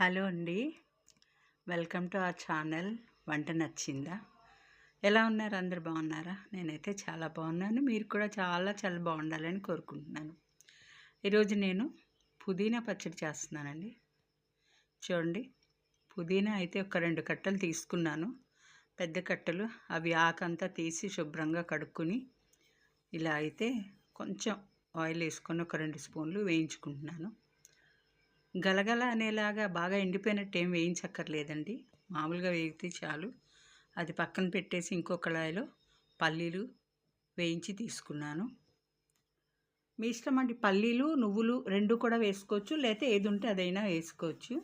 Hello అండి. Welcome to ఆ channel. వంట నచ్చిందా? ఎలా ఉన్నారు? అందరు బాగున్నారా? నేనైతే చాలా బాగున్నాను. మీరు కూడా చాలా చాలా బాగుండాలని కోరుకుంటున్నాను. ఈరోజు నేను పుదీనా పచ్చడి చేస్తున్నానండి. చూడండి పుదీనా అయితే ఒక రెండు కట్టలు తీసుకున్నాను. పెద్ద కట్టలు అవి ఆకంతా తీసి శుభ్రంగా కడుక్కుని ఇలా అయితే కొంచెం ఆయిల్ వేసుకొని ఒక రెండు స్పూన్లు వేయించుకుంటున్నాను. గలగల అనేలాగా బాగా ఎండిపోయినట్టు ఏం వేయించక్కర్లేదండి. మామూలుగా వేగితే చాలు. అది పక్కన పెట్టేసి ఇంకో కళాయిలో పల్లీలు వేయించి తీసుకున్నాను. మీ ఇష్టం అండి పల్లీలు నువ్వులు రెండు కూడా వేసుకోవచ్చు లేకపోతే ఏది ఉంటే అదైనా వేసుకోవచ్చు.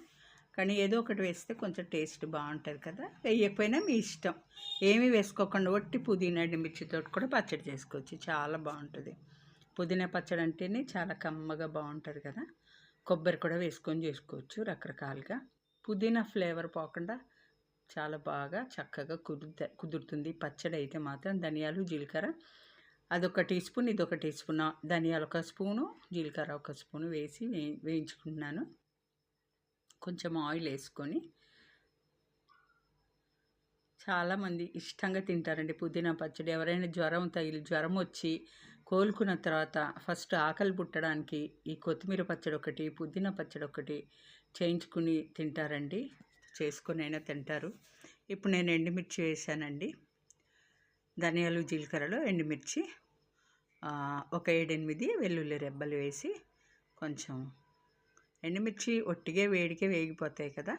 కానీ ఏదో ఒకటి వేస్తే కొంచెం టేస్ట్ బాగుంటుంది కదా. వేయకపోయినా మీ ఇష్టం. ఏమీ వేసుకోకుండా ఒట్టి పుదీనా మిర్చితో కూడా పచ్చడి చేసుకోవచ్చు. చాలా బాగుంటుంది. పుదీనా పచ్చడి అంటేనే చాలా కమ్మగా బాగుంటుంది కదా. కొబ్బరి కూడా వేసుకొని చేసుకోవచ్చు రకరకాలుగా. పుదీనా ఫ్లేవర్ పోకుండా చాలా బాగా చక్కగా కుదురుత కుదురుతుంది. పచ్చడి అయితే మాత్రం ధనియాలు జీలకర్ర. అదొక టీ స్పూన్ ఇదొక టీ స్పూన్. ధనియాలు ఒక స్పూను జీలకర్ర ఒక స్పూను వేసి వే వేయించుకుంటున్నాను. కొంచెం ఆయిల్ వేసుకొని. చాలామంది ఇష్టంగా తింటారండి పుదీనా పచ్చడి. ఎవరైనా జ్వరం తగిలి జ్వరం వచ్చి కోలుకున్న తర్వాత ఫస్ట్ ఆకలి పుట్టడానికి ఈ కొత్తిమీర పచ్చడి ఒకటి పుదీనా పచ్చడి ఒకటి చేయించుకుని తింటారండి. చేసుకుని అయినా తింటారు. ఇప్పుడు నేను ఎండుమిర్చి వేసానండి. ధనియాలు జీలకర్రలో ఎండుమిర్చి ఒక ఏడెనిమిది వెల్లుల్లి రెబ్బలు వేసి కొంచెం ఎండుమిర్చి ఒట్టిగే వేడికే వేగిపోతాయి కదా.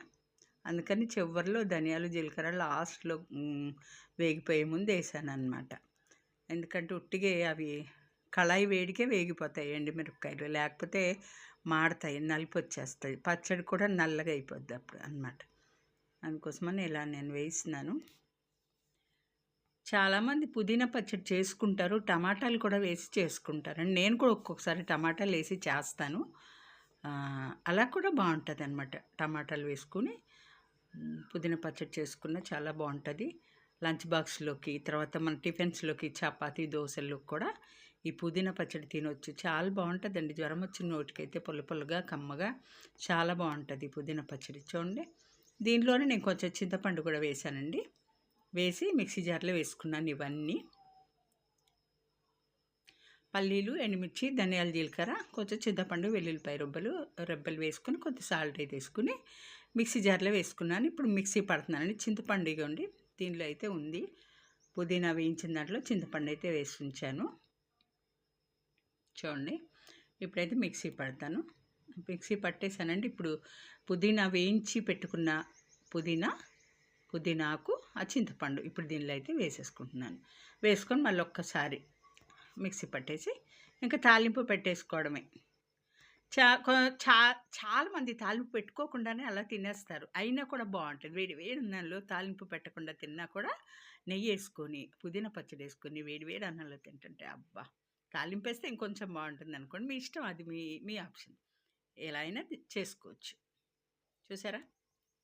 అందుకని చివరిలో ధనియాలు జీలకర్ర లాస్ట్లో వేగిపోయే ముందు వేసాను అనమాట ఎందుకంటే ఉట్టిగే అవి కళాయి వేడికే వేగిపోతాయి ఎండుమిరపకాయలు. లేకపోతే మాడతాయి నలిపి వచ్చేస్తాయి పచ్చడి కూడా నల్లగా అయిపోద్ది అప్పుడు అనమాట అందుకోసమని ఇలా నేను వేసినాను చాలామంది పుదీనా పచ్చడి చేసుకుంటారు టమాటాలు కూడా వేసి చేసుకుంటారు. నేను కూడా ఒక్కొక్కసారి టమాటాలు వేసి చేస్తాను. అలా కూడా బాగుంటుంది అనమాట టమాటాలు వేసుకుని పుదీనా పచ్చడి చేసుకున్న చాలా బాగుంటుంది. లంచ్ బాక్స్లోకి తర్వాత మన టిఫిన్స్లోకి చపాతీ దోశల్లోకి కూడా ఈ పుదీనా పచ్చడి తినొచ్చు. చాలా బాగుంటుందండి. జ్వరం వచ్చిన నోటికైతే పొల్లు పొల్లుగా కమ్మగా చాలా బాగుంటుంది పుదీనా పచ్చడి. చూడండి. దీనిలోనే నేను కొంచెం చింతపండు కూడా వేసానండి. వేసి మిక్సీ జార్లో వేసుకున్నాను ఇవన్నీ. పల్లీలు ఎండుమిర్చి ధనియాల జీలకర్ర కొంచెం చింతపండు వెల్లుల్లిపాయ రొబ్బలు రెబ్బలు వేసుకుని కొంచెం సాల్ట్ అయితే వేసుకుని మిక్సీ జార్లో వేసుకున్నాను. ఇప్పుడు మిక్సీ పడుతున్నానండి. చింతపండు ఇగోండి. దీనిలో అయితే ఉంది. పుదీనా వేయించిన దాంట్లో చింతపండు అయితే వేసి ఉంచాను. చూడండి. ఇప్పుడైతే మిక్సీ పడతాను. మిక్సీ పట్టేశానండి ఇప్పుడు పుదీనా వేయించి పెట్టుకున్న పుదీనా పుదీనాకు ఆ చింతపండు ఇప్పుడు దీనిలో అయితే వేసేసుకుంటున్నాను. వేసుకొని మళ్ళీ ఒక్కసారి మిక్సీ పట్టేసి ఇంకా తాలింపు పెట్టేసుకోవడమే. చా చా చాలామంది తాలింపు పెట్టుకోకుండానే అలా తినేస్తారు. అయినా కూడా బాగుంటుంది వేడి వేడి అన్నంలో తాలింపు పెట్టకుండా తిన్నా కూడా నెయ్యి వేసుకొని పుదీనా పచ్చడి వేసుకొని వేడి వేడి అన్నంలో తింటుంటే అబ్బా! తాలింపు వేస్తే ఇంకొంచెం బాగుంటుంది అనుకోండి మీ ఇష్టం అది మీ మీ ఆప్షన్. ఎలా అయినా చేసుకోవచ్చు. చూసారా?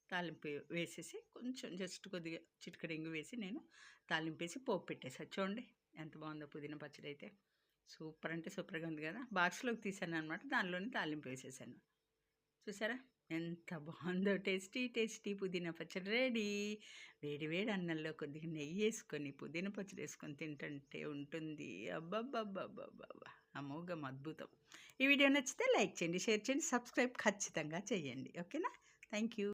తాలింపు వేసేసి కొంచెం జస్ట్ కొద్దిగా చిటికడింగు వేసి నేను తాలింపు వేసి పోపు పెట్టేసా. చూడండి ఎంత బాగుందో పుదీనా పచ్చడి అయితే సూపర్ అంటే సూపర్గా ఉంది కదా! బాక్స్లోకి తీసాను అనమాట దానిలోనే తాలింపు వేసేసాను. చూసారా? ఎంత బాగుందో టేస్టీ టేస్టీ పుదీనా పచ్చడి రెడీ. వేడి వేడి అన్నంలో కొద్దిగా నెయ్యి వేసుకొని పుదీనా పచ్చడి వేసుకొని తింటుంటే ఉంటుంది. అబ్బబ్బబ్బబ్బబ్బా అమోఘం అద్భుతం. ఈ వీడియో నచ్చితే లైక్ చేయండి షేర్ చేయండి సబ్స్క్రైబ్ ఖచ్చితంగా చేయండి. ఓకేనా? Thank you